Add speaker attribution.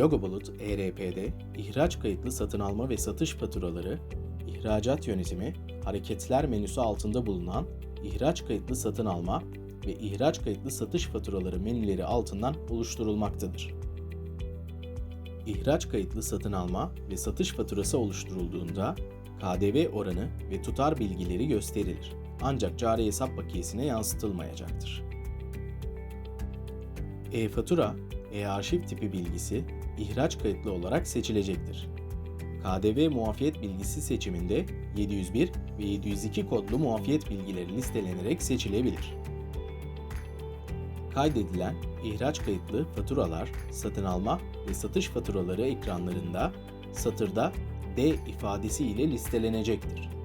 Speaker 1: Logobulut ERP'de ihraç kayıtlı satın alma ve satış faturaları, ihracat yönetimi, hareketler menüsü altında bulunan ihraç kayıtlı satın alma ve ihraç kayıtlı satış faturaları menüleri altından oluşturulmaktadır. İhraç kayıtlı satın alma ve satış faturası oluşturulduğunda KDV oranı ve tutar bilgileri gösterilir. Ancak cari hesap bakiyesine yansıtılmayacaktır. E-fatura, e-arşiv tipi bilgisi ihraç kayıtlı olarak seçilecektir. KDV muafiyet bilgisi seçiminde 701 ve 702 kodlu muafiyet bilgileri listelenerek seçilebilir. Kaydedilen ihraç kayıtlı faturalar, satın alma ve satış faturaları ekranlarında satırda D ifadesi ile listelenecektir.